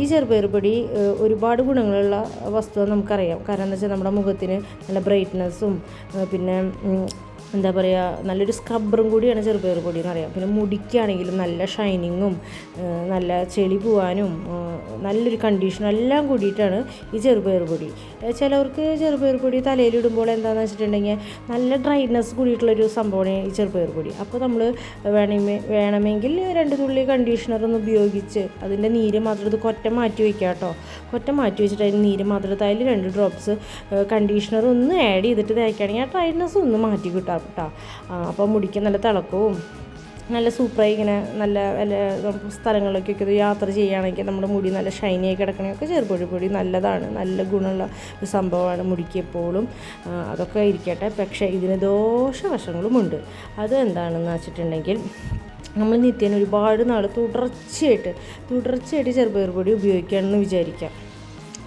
ഈ ചെറുപയർ പൊടി ഒരുപാട് ഗുണങ്ങളുള്ള വസ്തു നമുക്കറിയാം. കാരണം എന്താ വെച്ചാൽ നമ്മുടെ മുഖത്തിന് നല്ല ബ്രൈറ്റ്നസ്സും പിന്നെ എന്താ പറയുക നല്ലൊരു സ്ക്രബ്ബറും കൂടിയാണ് ചെറുപയർ പൊടി എന്ന് അറിയാം പിന്നെ മുടിക്കാണെങ്കിലും നല്ല ഷൈനിങ്ങും നല്ല ചെളി പോവാനും നല്ലൊരു കണ്ടീഷനും എല്ലാം കൂടിയിട്ടാണ് ഈ ചെറുപയർ പൊടി. ചിലവർക്ക് ചെറുപയർ പൊടി തലയിൽ ഇടുമ്പോൾ എന്താണെന്ന് വെച്ചിട്ടുണ്ടെങ്കിൽ നല്ല ഡ്രൈനെസ് കൂടിയിട്ടുള്ളൊരു സംഭവമാണ് ഈ ചെറുപയർ പൊടി. അപ്പോൾ നമ്മൾ വേണമെങ്കിൽ വേണമെങ്കിൽ രണ്ട് തുള്ളി കണ്ടീഷണർ ഒന്ന് ഉപയോഗിച്ച് അതിന്റെ നീര് മാത്രം ഇത് കൊറ്റ മാറ്റി വയ്ക്കുക കേട്ടോ. കൊറ്റ മാറ്റി വെച്ചിട്ട് അതിന് നീര് മാത്രം അതിൽ രണ്ട് ഡ്രോപ്സ് കണ്ടീഷണർ ഒന്ന് ആഡ് ചെയ്തിട്ട് തേക്കുകയാണെങ്കിൽ ആ ഡ്രൈനെസ് ഒന്ന് മാറ്റി കിട്ടാം കേട്ടോ. അപ്പോൾ മുടിക്ക് നല്ല തിളക്കവും നല്ല സൂപ്പറായി ഇങ്ങനെ നല്ല നല്ല സ്ഥലങ്ങളിലേക്കൊക്കെ ഇത് യാത്ര ചെയ്യുകയാണെങ്കിൽ നമ്മുടെ മുടി നല്ല ഷൈനിയായി കിടക്കണമൊക്കെ ചെറുപൊടി പൊടി നല്ലതാണ്. നല്ല ഗുണമുള്ള ഒരു സംഭവമാണ് മുടിക്ക് എപ്പോഴും. അതൊക്കെ ഇരിക്കട്ടെ പക്ഷേ ഇതിന് ദോഷവശങ്ങളുമുണ്ട്. അത് എന്താണെന്ന് വെച്ചിട്ടുണ്ടെങ്കിൽ നമ്മൾ നിത്യേന ഒരുപാട് നാൾ തുടർച്ചയായിട്ട് തുടർച്ചയായിട്ട് ചെറുപയർ പൊടി ഉപയോഗിക്കുകയാണെന്ന് വിചാരിക്കാം.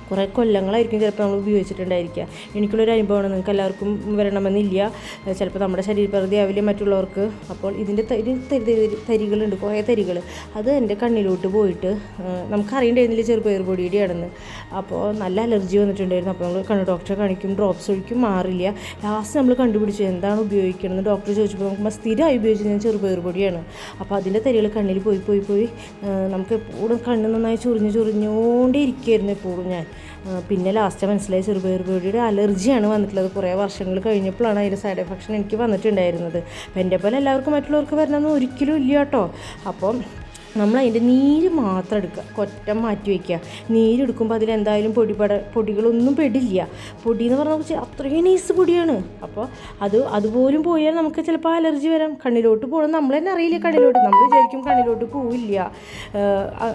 കുറേ കൊല്ലങ്ങളായിരിക്കും ചിലപ്പോൾ നമ്മൾ ഉപയോഗിച്ചിട്ടുണ്ടായിരിക്കുക. എനിക്കുള്ളൊരു അനുഭവമാണ് നിങ്ങൾക്ക് എല്ലാവർക്കും വരണമെന്നില്ല. ചിലപ്പോൾ നമ്മുടെ ശരീരപ്രകൃതി ആവില്ല മറ്റുള്ളവർക്ക്. അപ്പോൾ ഇതിന്റെ തരി തരി തരികളുണ്ട് കുറേ തരികൾ. അത് എന്റെ കണ്ണിലോട്ട് പോയിട്ട് നമുക്ക് നമുക്കറിയണ്ടായിരുന്നില്ല ചെറുപയർ പൊടിയുടെയാണെന്ന്. അപ്പോൾ നല്ല അലർജി വന്നിട്ടുണ്ടായിരുന്നു. അപ്പോൾ നമ്മൾ കണ്ണു ഡോക്ടറെ കാണിക്കും ഡ്രോപ്സ് ഒഴിക്കും മാറില്ല. ലാസ്റ്റ് നമ്മൾ കണ്ടുപിടിച്ചു എന്താണ് ഉപയോഗിക്കണമെന്ന് ഡോക്ടർ ചോദിച്ചപ്പോൾ നമുക്ക് സ്ഥിരമായി ഉപയോഗിച്ച് ഞാൻ ചെറുപയർ പൊടിയാണ്. അപ്പോൾ അതിന്റെ തരികൾ കണ്ണിൽ പോയി പോയി പോയി നമുക്ക് എപ്പോഴും കണ്ണ് നന്നായി ചൊറിഞ്ഞ് ചൊറിഞ്ഞുകൊണ്ടേ ഇരിക്കുമായിരുന്നു എപ്പോഴും ഞാൻ. പിന്നെ ലാസ്റ്റ് മനസ്സിലായി ചെറുപയർ പൊടിയുടെ അലർജിയാണ് വന്നിട്ടുള്ളത്. കുറേ വർഷങ്ങൾ കഴിഞ്ഞപ്പോഴാണ് അതിന്റെ സൈഡ് എഫക്ഷൻ എനിക്ക് വന്നിട്ടുണ്ടായിരുന്നത്. അപ്പം എന്റെ പോലെ എല്ലാവർക്കും മറ്റുള്ളവർക്ക് വരണമെന്ന് ഒരിക്കലും ഇല്ല കേട്ടോ. അപ്പം നമ്മൾ അതിന്റെ നീര് മാത്രം എടുക്കുക. കൊറ്റം മാറ്റി വയ്ക്കുക. നീരെടുക്കുമ്പോൾ അതിൽ എന്തായാലും പൊടിപട പൊടികളൊന്നും പെടില്ല. പൊടി എന്ന് പറഞ്ഞാൽ കുറച്ച് അത്രയും നൈസ് പൊടിയാണ്. അപ്പോൾ അത് അതുപോലും പോയാൽ നമുക്ക് ചിലപ്പോൾ അലർജി വരാം. കണ്ണിലോട്ട് പോകണം. നമ്മൾ തന്നെ അറിയില്ല കണ്ണിലോട്ട്? നമ്മൾ വിചാരിക്കും കണ്ണിലോട്ട് പോവില്ല.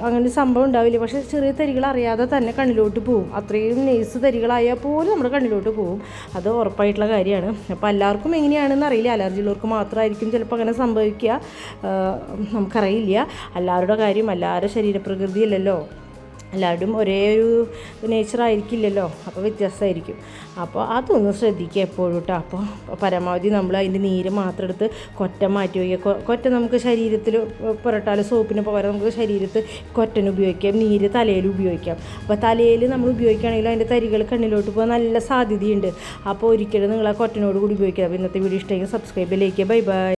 അങ്ങനെ സംഭവം ഉണ്ടാവില്ല. പക്ഷേ ചെറിയ തരികൾ അറിയാതെ തന്നെ കണ്ണിലോട്ട് പോകും അത്രയും നൈസ് തരികളായാൽ പോലും നമ്മുടെ കണ്ണിലോട്ട് പോകും അത് ഉറപ്പായിട്ടുള്ള കാര്യമാണ്. അപ്പോൾ എല്ലാവർക്കും എങ്ങനെയാണെന്ന് അറിയില്ല. അലർജി ഉള്ളവർക്ക് മാത്രമായിരിക്കും ചിലപ്പോൾ അങ്ങനെ സംഭവിക്കുക. നമുക്കറിയില്ല. എല്ലാവരുടെ കാര്യം എല്ലാവരുടെ ശരീരപ്രകൃതിയല്ലല്ലോ. എല്ലാവരും ഒരേ ഒരു നേച്ചർ ആയിരിക്കില്ലല്ലോ. അപ്പോൾ വ്യത്യാസമായിരിക്കും. അപ്പോൾ അതൊന്ന് ശ്രദ്ധിക്കുക എപ്പോഴും കേട്ടോ അപ്പോൾ പരമാവധി നമ്മൾ അതിന്റെ നീര് മാത്രം എടുത്ത് കൊറ്റ മാറ്റി വയ്ക്കുക. കൊറ്റ നമുക്ക് ശരീരത്തിൽ പുരട്ടാൽ സോപ്പിന് പകരം നമുക്ക് ശരീരത്ത് കൊറ്റന് ഉപയോഗിക്കാം. നീര് തലയിൽ ഉപയോഗിക്കാം. അപ്പോൾ തലയിൽ നമ്മൾ ഉപയോഗിക്കുകയാണെങ്കിൽ അതിന്റെ തരികൾ കണ്ണിലോട്ട് പോകാൻ നല്ല സാധ്യതയുണ്ട്. അപ്പോൾ ഒരിക്കലും നിങ്ങൾ ആ കൊറ്റനോട് കൂടി ഉപയോഗിക്കുക അപ്പോൾ ഇന്നത്തെ വീഡിയോ ഇഷ്ടമെങ്കിൽ സബ്സ്ക്രൈബ് ലൈക്ക് ബൈ ബൈ